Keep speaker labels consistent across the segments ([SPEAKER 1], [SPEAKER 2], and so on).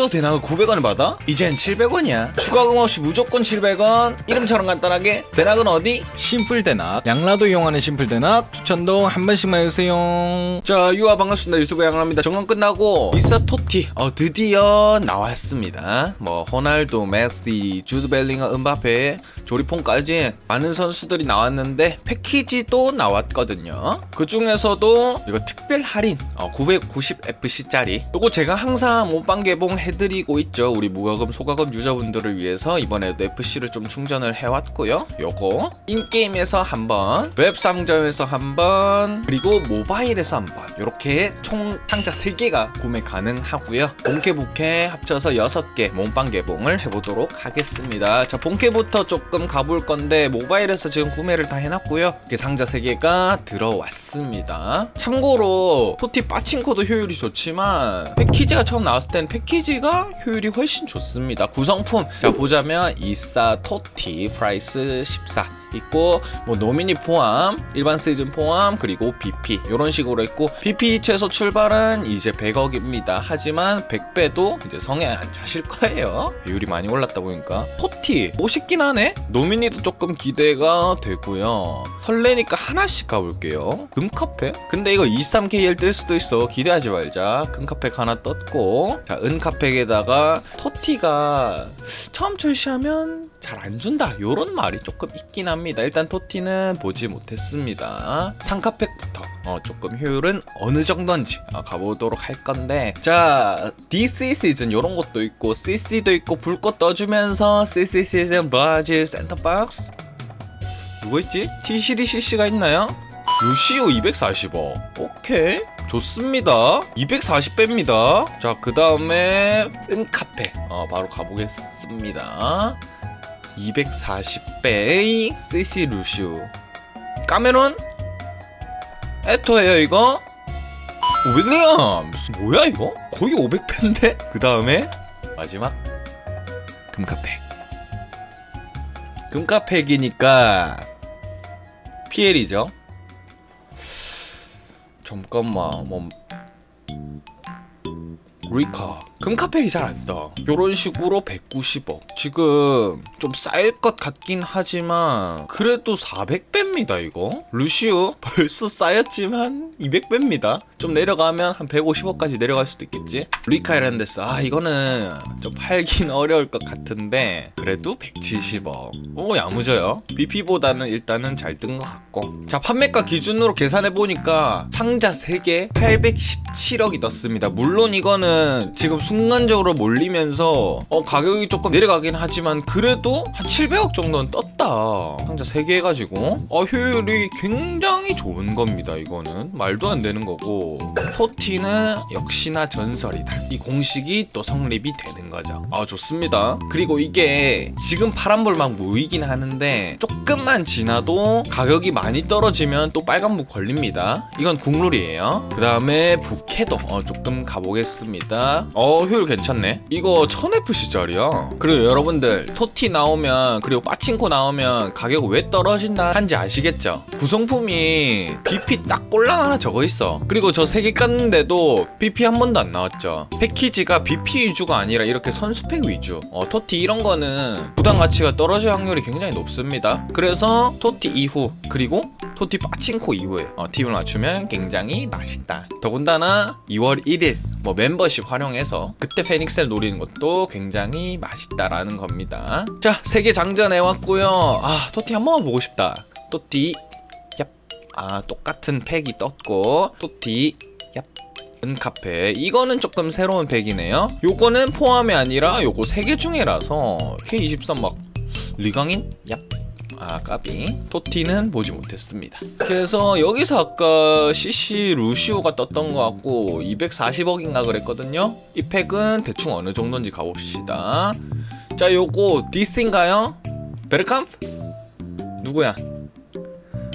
[SPEAKER 1] 아직도 대낙을 900원을 받아? 이젠 700원이야. 추가 금 없이 무조건 700원. 이름처럼 간단하게. 대낙은 어디? 심플 대낙 양라도 이용하는 심플 대낙 추천도 한 번씩만 해주세요. 자 유아 반갑습니다. 유튜브 양라입니다. 정관 끝나고 이사 토티 어 드디어 나왔습니다. 뭐 호날두 메시 주드 벨링어 은바페 조리폰까지 많은 선수들이 나왔는데 패키지도 나왔거든요. 그 중에서도 이거 특별 할인 990FC짜리 요거 제가 항상 몸빵 개봉 해드리고 있죠. 우리 무과금 소과금 유저분들을 위해서 이번에도 FC를 좀 충전을 해왔고요. 요거 인게임에서 한번 웹 상점에서 한번 그리고 모바일에서 한번 이렇게 총 상자 3개가 구매 가능하고요. 본캐 부캐 합쳐서 6개 몸빵 개봉을 해보도록 하겠습니다. 자 본캐부터 조금 가볼 건데 모바일에서 지금 구매를 다 해놨고요. 이렇게 상자 3개가 들어왔습니다. 참고로 토티 빠친코도 효율이 좋지만 패키지가 처음 나왔을 땐 패키지가 효율이 훨씬 좋습니다. 구성품 자 보자면 이사 토티 프라이스 14 있고 뭐 노미니 포함 일반 시즌 포함 그리고 BP 이런 식으로 있고 BP 최소 출발은 이제 100억입니다. 하지만 100배도 이제 성에 안 차실 거예요. 비율이 많이 올랐다 보니까. 토티 멋있긴 하네? 노미니도 조금 기대가 되고요. 설레니까 하나씩 가볼게요. 금카페? 근데 이거 23KL 뜰 수도 있어. 기대하지 말자. 금카페 하나 떴고. 자 은카페에다가 토티가 처음 출시하면 잘 안 준다. 요런 말이 조금 있긴 합니다. 일단 토티는 보지 못했습니다. 상카팩부터 어, 조금 효율은 어느 정도인지 어, 가보도록 할 건데. 자 DC 시즌 요런 것도 있고 CC도 있고 불꽃 떠주면서 CC 시즌 바지 센터박스? 누가 있지? T-시리 CC가 있나요? 요시오 240억 오케이. 좋습니다. 240배입니다. 자 그 다음에 은카페. 어, 바로 가보겠습니다 240배의 CC 루시오 까메론? 에토예요 이거? 윌리엄스! 뭐야 이거? 거의 500배인데? 그 다음에 마지막 금카페. 금카팩이니까 PL이죠. 잠깐만 뭐. 리카 금카팩이 잘안 떠. 요런 식으로 190억. 지금 좀 쌓일 것 같긴 하지만 그래도 400배입니다 이거. 루시우 벌써 쌓였지만 200배입니다. 좀 내려가면 한 150억까지 내려갈 수도 있겠지. 리카 이란데스 아 이거는 좀 팔긴 어려울 것 같은데 그래도 170억. 오 야무져요. BP보다는 일단은 잘 뜬 것 같고. 자 판매가 기준으로 계산해 보니까 상자 3개 817억이 떴습니다. 물론 이거는 지금 순간적으로 몰리면서 어, 가격이 조금 내려가긴 하지만 그래도 한 700억 정도는 떴다. 상자 3개 해가지고 어, 효율이 굉장히 좋은 겁니다. 이거는 말도 안 되는 거고 토티는 역시나 전설이다. 이 공식이 또 성립이 되는 거죠. 아 좋습니다. 그리고 이게 지금 파란불 막 모이긴 하는데 조금만 지나도 가격이 많이 떨어지면 또 빨간불 걸립니다. 이건 국룰이에요. 그 다음에 부캐도 어, 조금 가보겠습니다. 어 효율 괜찮네. 이거 1000FC짜리야. 그리고 여러분들 토티 나오면 그리고 빠친코 나오면 가격 왜 떨어진다 한지 아시겠죠? 구성품이 BP 딱 꼴랑 하나 적어 있어. 그리고 저세개 깠는데도 BP 한 번도 안 나왔죠. 패키지가 BP 위주가 아니라 이렇게 선수팩 위주. 어, 토티 이런 거는 부담 가치가 떨어질 확률이 굉장히 높습니다. 그래서 토티 이후 그리고 토티 빠친코 이후에 어, 팀을 맞추면 굉장히 맛있다. 더군다나 2월 1일 뭐 멤버십 활용해서 그때 페닉스를 노리는 것도 굉장히 맛있다라는 겁니다. 자, 세개 장전 해 왔고요. 아, 토티 한 번만 보고 싶다. 토티 얍. 아, 똑같은 팩이 떴고 토티 얍. 은카페 이거는 조금 새로운 팩이네요 요거는 포함이 아니라 요거 세개 중에라서 K23 막 리강인? 얍 아 까비 토티는 보지 못했습니다 그래서 여기서 아까 CC 루시오가 떴던 것 같고 240억인가 그랬거든요 이 팩은 대충 어느 정도인지 가봅시다 자 요거 디스인가요? 베르캄프? 누구야?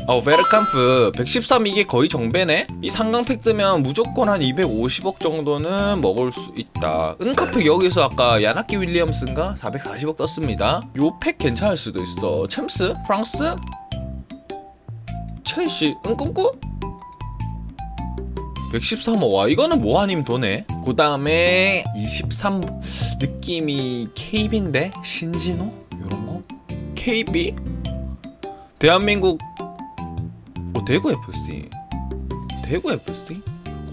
[SPEAKER 1] 어 베르캄프 113 이게 거의 정배네? 이 상강팩 뜨면 무조건 한 250억 정도는 먹을 수 있다. 은카팩 여기서 아까 야나키 윌리엄스인가? 440억 떴습니다. 요 팩 괜찮을 수도 있어. 챔스? 프랑스? 첼시? 은꿈꾸? 113호 와 이거는 뭐 아님 도네 그 다음에 23 느낌이 KB인데? 신진호? 요런 거? KB 대한민국 어 대구 FC 대구 FC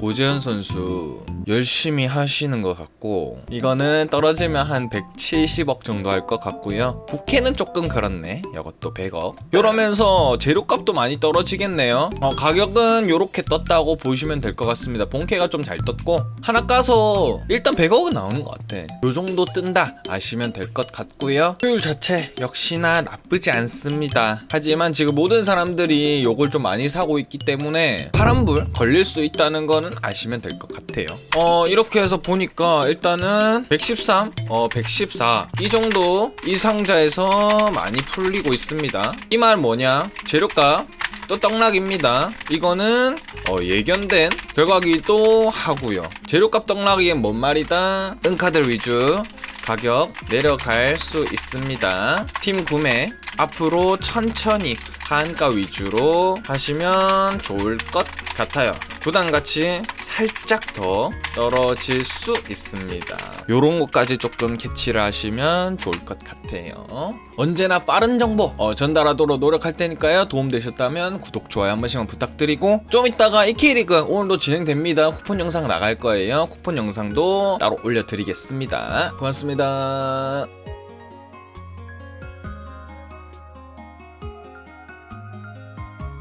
[SPEAKER 1] 고재현 선수 열심히 하시는 것 같고 이거는 떨어지면 한 170억 정도 할 것 같고요. 부캐는 조금 그렇네. 이것도 100억. 이러면서 재료값도 많이 떨어지겠네요. 어, 가격은 요렇게 떴다고 보시면 될 것 같습니다. 본캐가 좀 잘 떴고 하나 까서 일단 100억은 나오는 것 같아. 요 정도 뜬다 아시면 될 것 같고요. 효율 자체 역시나 나쁘지 않습니다. 하지만 지금 모든 사람들이 요걸 좀 많이 사고 있기 때문에 파란불 걸릴 수 있다는 거는 아시면 될 것 같아요 어 이렇게 해서 보니까 일단은 113, 어 114 이 정도 이 상자에서 많이 풀리고 있습니다 이 말 뭐냐 재료값 또 떡락입니다. 이거는 어, 예견된 결과기도 하고요. 재료값 떡락이 뭔 말이다? 은카들 위주 가격 내려갈 수 있습니다. 팀 구매 앞으로 천천히 한가 위주로 하시면 좋을 것 같아요. 부담같이 살짝 더 떨어질 수 있습니다. 요런 것까지 조금 캐치를 하시면 좋을 것 같아요. 언제나 빠른 정보 어, 전달하도록 노력할 테니까요. 도움되셨다면 구독, 좋아요 한 번씩만 부탁드리고 좀 이따가 이케이리그 오늘도 진행됩니다. 쿠폰 영상 나갈 거예요. 쿠폰 영상도 따로 올려드리겠습니다. 고맙습니다.